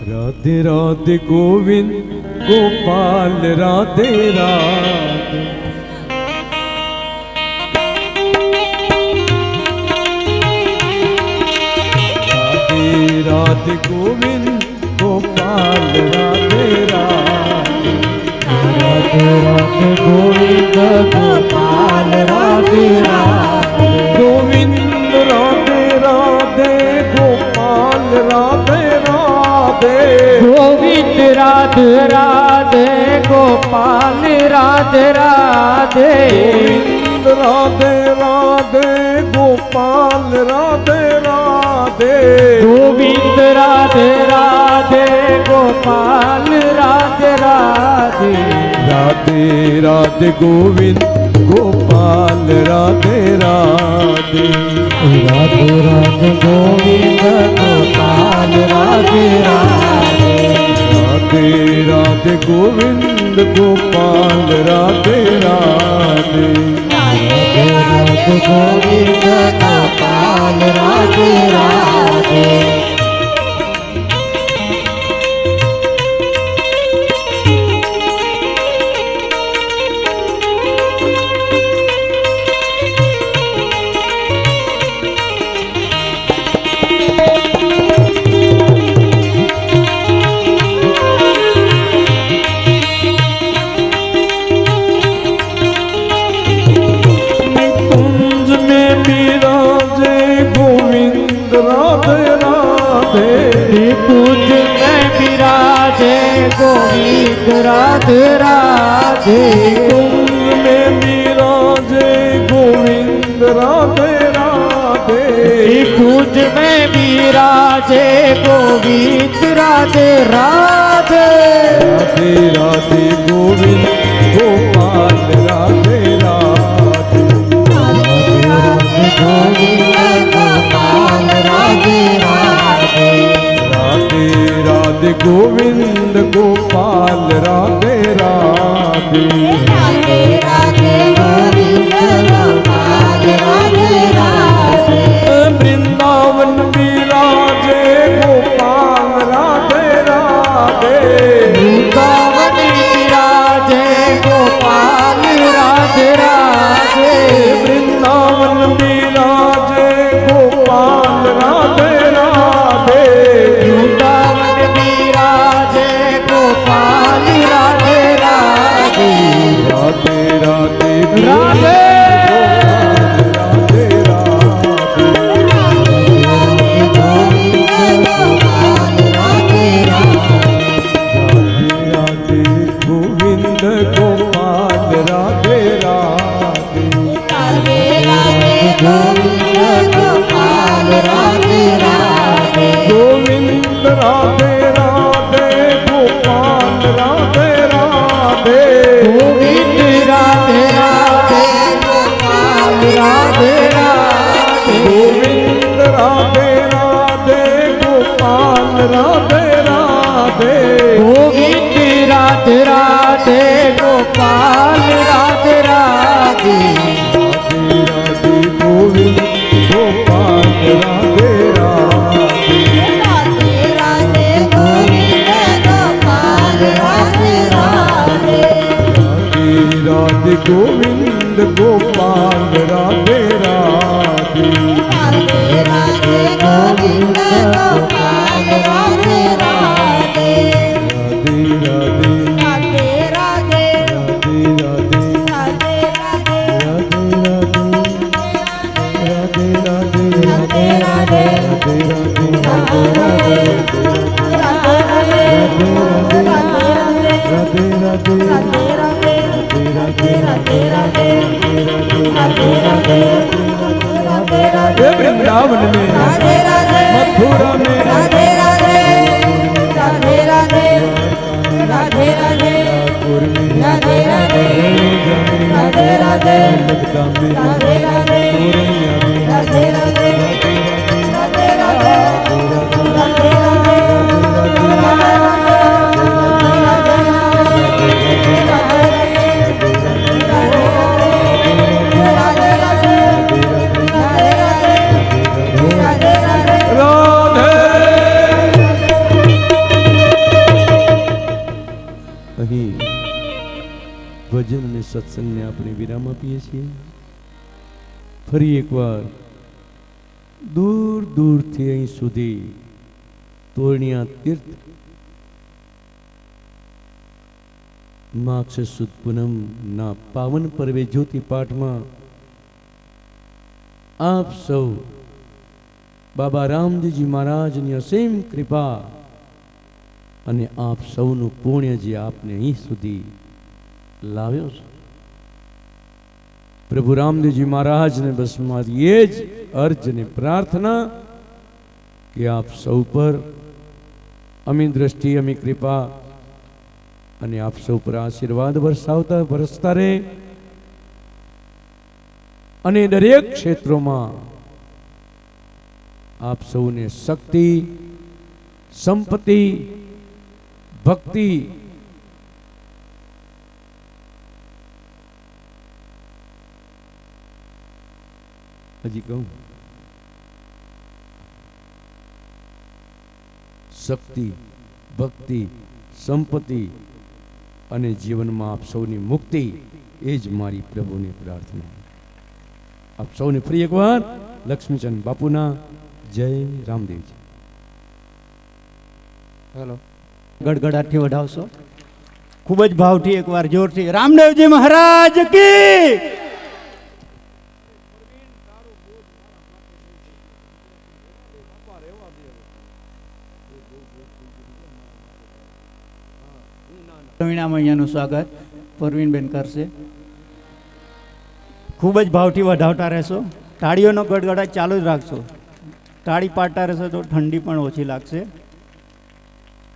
राधे राधे गोविंद, गोपाल, राधे राधे। राधे राधे गोविंद, गोपाल, राधे राधे। राधे राधे गोविंद, गोपाल રાધે રાધે. રાધે રાધે ગોપાલ રાધે રાધે. ગોવિંદ રાધે રાધે. ગોપાલ રાધે રાધે. રાધે રાધે ગોવિંદ. ગોપાલ રાધે રાધે. રાધે રાધે ગોવિંદ ગોપાલ રાધે રાધે. રાધે રાધે ગોવિંદ ગોપાલ રાધે રાધે રાધે રાધે ગોવિંદ ગોપાલ રાધે રાધે રાધે રાધે પૂજ મેં બિરાજે ગોવિંદ રાધે રાધે કુંજ મેં બિરાજે ગોવિંદ રાધે રાધે પૂજ મેં બિરાજે ગોવિંદ રાધે રાધે રાધે રાધે ગોવિંદ ગોપાલ રાધે ये वृंदावन में मथुरा में नागपुर में लगदा में पूरैया में આપણે વિરામ આપીએ છીએ. ફરી એકવાર દૂર દૂરથી અહીં સુધી તોરણિયા તીર્થ માક્ષ સુદ પૂનમના પાવન પર્વે જ્યોતિ પાઠમાં આપ સૌ બાબા રામજીજી મહારાજની અસીમ કૃપા અને આપ સૌનું પુણ્ય જે આપને અહીં સુધી લાવ્યો છે. પ્રભુ રામદેવજી મહારાજને બસ મારી એ જ અર્જ ને પ્રાર્થના કે આપ સૌ પર અમી દ્રષ્ટિ અમી કૃપા અને આપ સૌ પર આશીર્વાદ વરસાવતા, વરસતા રહે. અને દરેક ક્ષેત્રોમાં આપ સૌને શક્તિ, સંપત્તિ, ભક્તિ હજી શક્તિ ભક્તિ સંપત્તિ અને જીવનમાં આપ સૌની મુક્તિ એ જ મારી પ્રભુની પ્રાર્થના. આપ સૌને ફરી એકવાર લક્ષ્મીચંદ બાપુના જય રામદેવજી. હેલો. ગડગડાટથી વઢાવશો ખૂબ જ ભાવથી એકવાર જોરથી. રામદેવજી મહારાજ કી પ્રવીણામાં અહીંયાનું સ્વાગત. પરવીનબેન કરશે. ખૂબ જ ભાવથી વધાવતા રહેશો. તાળીઓનો ગડગડાટ ચાલુ જ રાખશો. તાળી પાડતા રહેશો તો ઠંડી પણ ઓછી લાગશે.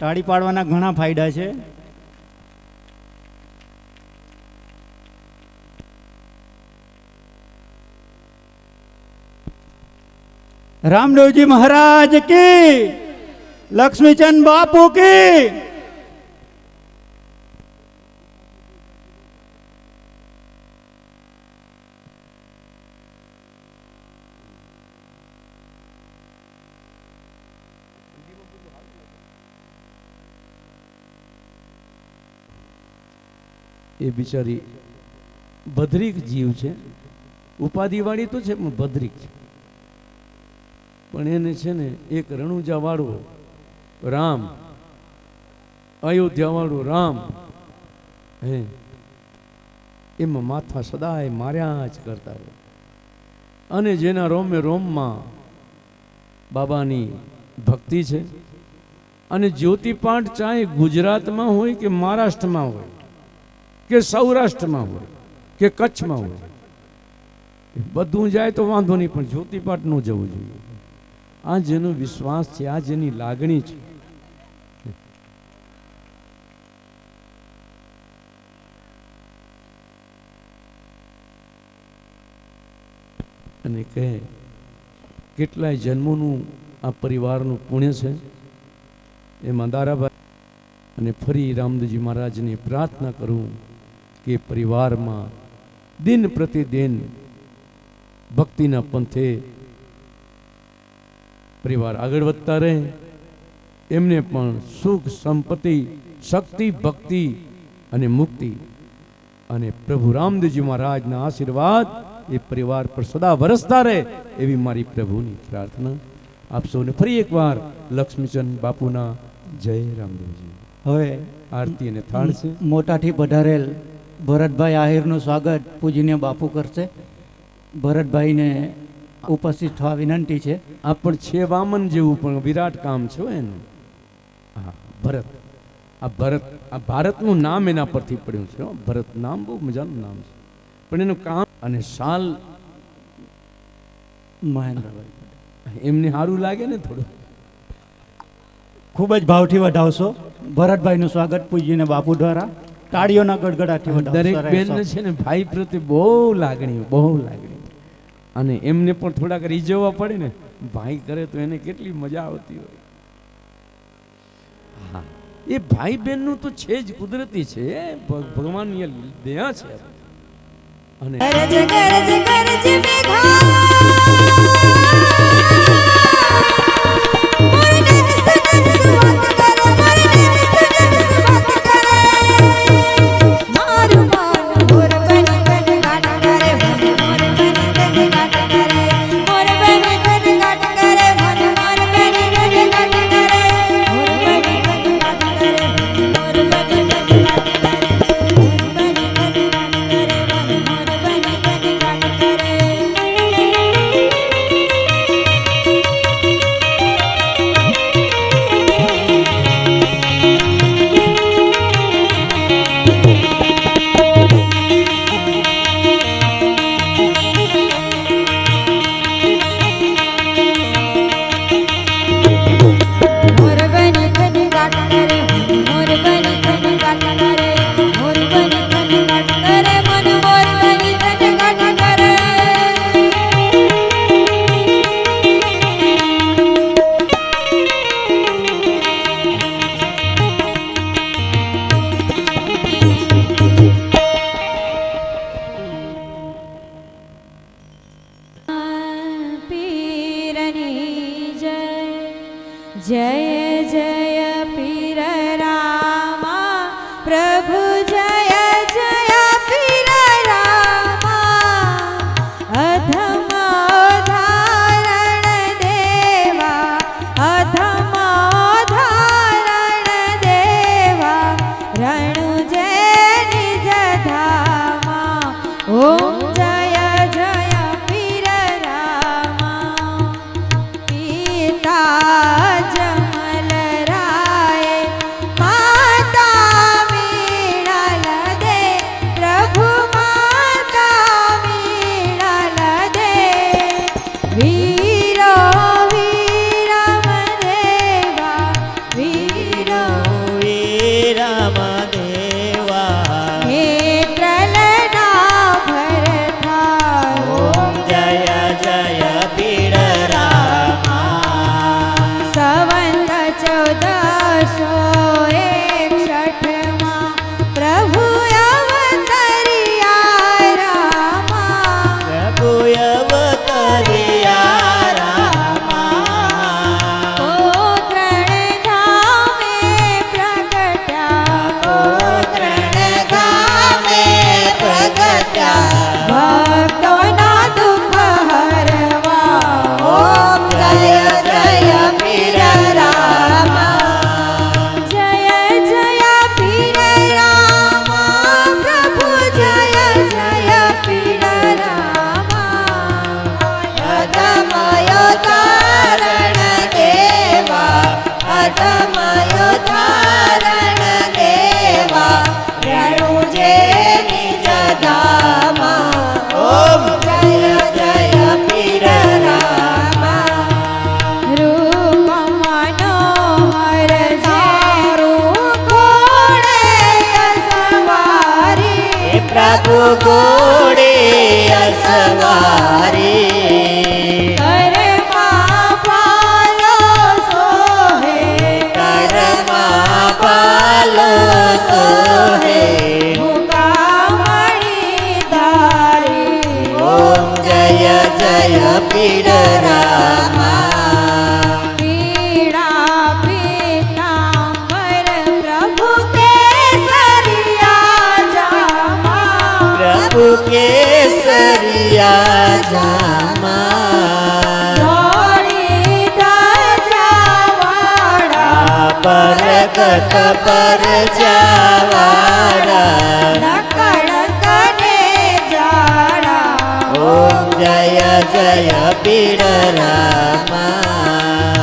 તાળી પાડવાના ઘણા ફાયદા છે. રામદેવજી મહારાજ કી, લક્ષ્મીચંદ બાપુ કી એ બિચારી ભદ્રિક જીવ છે. ઉપાધિવાળી તો છે, પણ ભદ્રિક છે. પણ એને છે ને એક રણુજા વાળો રામ, અયોધ્યાવાળો રામ, હે, એમાં માથા સદાય માર્યા જ કરતા હોય. અને જેના રોમે રોમમાં બાબાની ભક્તિ છે, અને જ્યોતિપાઠ ચાહે ગુજરાતમાં હોય કે મહારાષ્ટ્રમાં હોય કે સૌરાષ્ટ્રમાં હોય, કે કચ્છમાં હોય. બધું જાય તો વાંધો નહીં, પણ જ્યોતિપાઠ ન જવું જોઈએ. આ જેનો વિશ્વાસ છે, આ જેની લાગણી છે. અને કહે, કેટલાય જન્મોનું આ પરિવારનું પુણ્ય છે? એમાં દારાભાઈ અને ફરી રામદેવજી મહારાજને પ્રાર્થના કરું કે પરિવારમાં દિન પ્રતિદિન ભક્તિના પંથે પરિવાર આગળ વધતા રહે. એમને પણ સુખ સંપત્તિ શક્તિ ભક્તિ અને મુક્તિ અને પ્રભુ રામદેવજી મહારાજના આશીર્વાદ એ પરિવાર પર સદા વરસતા રહે એવી મારી પ્રભુની પ્રાર્થના. આપ સૌને ફરી એકવાર લક્ષ્મીચંદ બાપુના જય રામદેવજી. હવે આરતી અને થાળ છે. મોટાથી પધારેલ ભરતભાઈ આહિરનું સ્વાગત પૂજનીય બાપુ કરશે. ભરતભાઈને ઉપસ્થિત થવા વિનંતી છે. આ પણ છે વામન જેવું પણ વિરાટ કામ છે એનું હા ભરત. આ ભરત આ ભારતનું નામ એના પરથી પડ્યું છે. હો. ભરત નામ બહુ મજાનું નામ છે. પણ એનું કામ અને શાલ મહેન્દ્રભાઈ એમને સારું લાગે ને થોડું. ખૂબ જ ભાવથી વધાવશો. ભરતભાઈનું સ્વાગત પૂજીને બાપુ દ્વારા. તાળીઓના ગડગડાટી દરેક બેન છે ને ભાઈ પ્રત્યે બહુ લાગણી બહુ લાગણી. અને એમને પણ થોડાક રીઝવવા પડે ને ભાઈ કરે તો એને કેટલી મજા આવતી હોય. હા. એ ભાઈ બહેનનું તો છે જ કુદરતી છે ભગવાન ભગવાનની દયા છે. અને जय પ્રભુ ઘોડે અસવારે. પાલો સોહે. મારું કેસરિયા જામા પરગટ પર જાવારા ઓમ જય જય પીર રામા